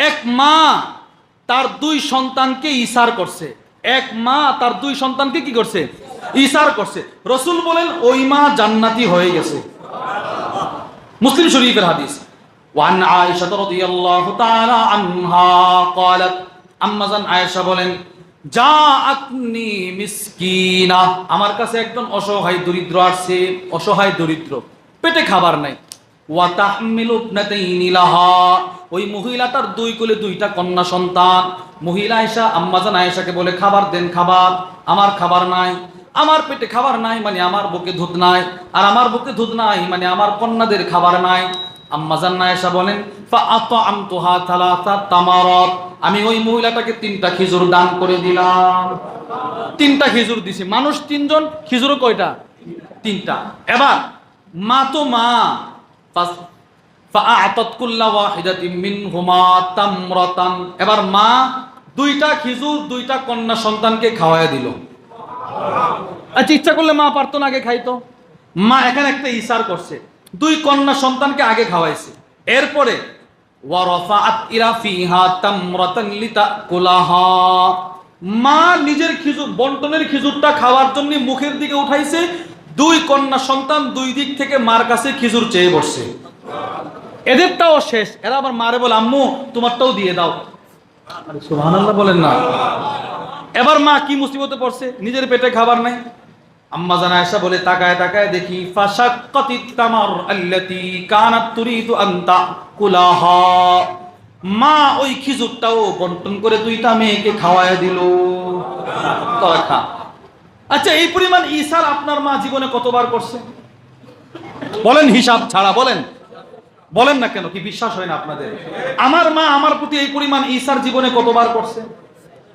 এক মা তার দুই সন্তানকে ইসার করছে এক মা তার দুই সন্তানকে কি করছে ইসার করছে রসুল বলেন ওই মা জান্নাতি হয়ে গেছে মুসলিম শরীফের হাদিস ওয়ান আয়েশা রাদিয়াল্লাহু তাআলা আনহা قالت আম্মাজান আয়েশা বলেন জাআতনি মিসকিনা আমার কাছে একজন অসহায় দরিদ্র আসছে অসহায় দরিদ্র পেটে খাবার নাই ওয়া তাহমিলু ইবনাতাইনি লাহা ওই মহিলাটার দুই কোলে দুইটা কন্যা সন্তান। মহিলা আয়েশা আম্মাজান আয়েশাকে বলে, খাবার দেন, খাবার। আমার খাবার নাই। আমার পেটে খাবার নাই মানে আমার বুকে দুধ নাই। আর আমার বুকে দুধ নাই মানে আমার কন্যাদের খাবার নাই। আম্মাজান নায়েশা বলেন আমি ওই মহিলাটাকে তিনটা খেজুর দান করে দিলাম। তিনটা খেজুর দিছি। মানুষ তিনজন খেজুর কয়টা? তিনটা। এবার, মা তো মা। এবার মা দুইটা খেজুর, দুইটা কন্যা সন্তানকে খাওয়ায় দিল। আচ্ছা ইচ্ছা করলে মা পারতো না আগে খাইতো। মা এখানে একটা ইসার করছে। দুই কন্যা সন্তানকে আগে খাওয়াইছে। এরপরে মা নিজের খেজুর, বন্টনের খেজুরটা খাওয়ার জন্য মুখের দিকে উঠাইছে। দুই কন্যা সন্তান দুই দিক থেকে মার কাছে খেজুর চেয়ে বসছে। এদেরটাও শেষ। এরা আবার মারে বলে, আম্মু, তোমারটাও দিয়ে দাও। সুবহানাল্লাহ বলেন না। এবার মা কি মুসিবতে পড়ছে? নিজের পেটে খাবার নাই। আম্মা জানা আয়েশা বলে, তাকায় তাকায় দেখি, ফাশাক্কাতিত তামার আল্লাতী কানাত তুরিদু আন তাকুলাহা। মা ওই খিজুরটাও বন্টন করে দুইটা মেয়েকে খাওয়ায় দিল। তোরা আচ্ছা এই পরিমাণ ইসার আপনার মা জীবনে কতবার করছে? বলেন, হিসাব ছাড়া, বলেন। বলেন না কেন, কি বিশ্বাস হয় না আপনাদের? আমার মা আমার প্রতি এই পরিমাণ ঈশার জীবনে কতবার করছে?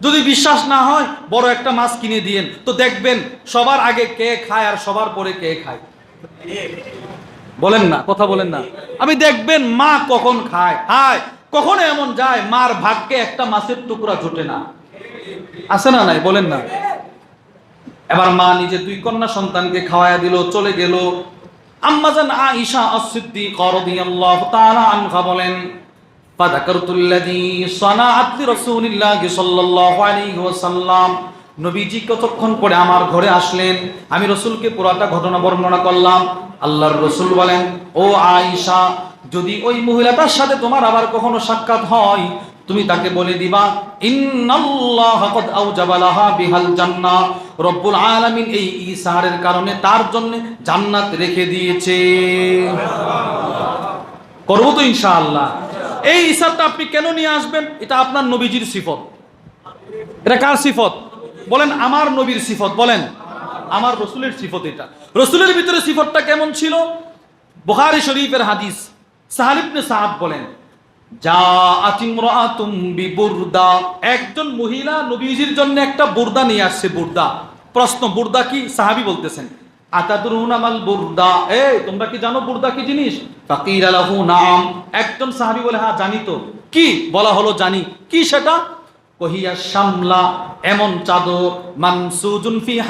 যদি বিশ্বাস না হয়, বড় একটা মাছ কিনে দিয়েন। তো দেখবেন, সবার আগে কে খায় আর সবার পরে কে খায়। বলেন না, কথা বলেন না। আমি দেখবেন, মা কখন খায়? হায়, কখনো এমন যায়, মার ভাগ্যে একটা মাছের টুকরা জোটে না। আছে না নাই? বলেন না। এবার মা নিজে দুই কন্যা সন্তানকে খাওয়ায়া দিল, চলে গেল। আম্মাজান আয়েশা as-সিদ্দিকা রাদিয়াল্লাহু তাআলা আনহা বলেন, ফাযাকারতু আল্লাযী সানাআত লিরাসূলিল্লাহ সাল্লাল্লাহু আলাইহি ওয়াসাল্লাম। নবীজি কতক্ষণ পরে আমার ঘরে আসলেন, আমি রসুলকে পুরাটা ঘটনা বর্ণনা করলাম। আল্লাহর রসুল বলেন, ও আয়েশা, যদি ওই মহিলাটার সাথে তোমার আবার কখনো সাক্ষাৎ হয় তুমি তাকে বলে দিবা তার জন্য রেখে দিয়েছে। ইনশাআল্লাহ। এই আপনি কেন নিয়ে আসবেন? এটা আপনার কার সিফত? বলেন, আমার নবীর সিফত, বলেন। আমার রসুলের সিফত এটা। রসুলের ভিতরে সিফতটা কেমন ছিল? বুখারী শরীফের হাদিস। সাহালিবনে সাহাব বলেন যা একজন মহিলা নবীজির জন্য একটা বুর্দা নিয়ে আসছে, বুর্দা। প্রশ্ন, বুর্দা কি? সাহাবী বলতেছেন সাহাবী বলে হ্যাঁ জানি তো। কি বলা হলো জানি? কি সেটা? কহিয়া এমন চাদর ফি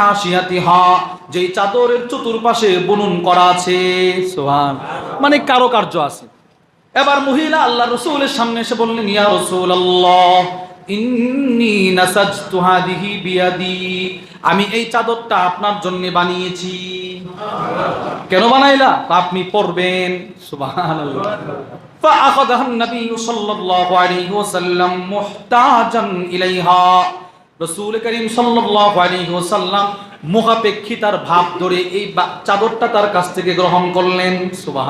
যেই চাদরের চতুর্পাশে বুনন করা আছে। সুবহান। মানে কারুকার্য আছে। এবার মহিলা আল্লাহ রসুলের সামনে এসে বললেন, ইয়া রসুল আল্লাহ আমি এই চাদরটা আপনার জন্য বানিয়েছি। কেন বানাইলা? আপনি পড়বেন মুখাপেক্ষিতার ভাব ধরে এই চাদরটা তার কাছ থেকে গ্রহণ করলেন। সুবাহ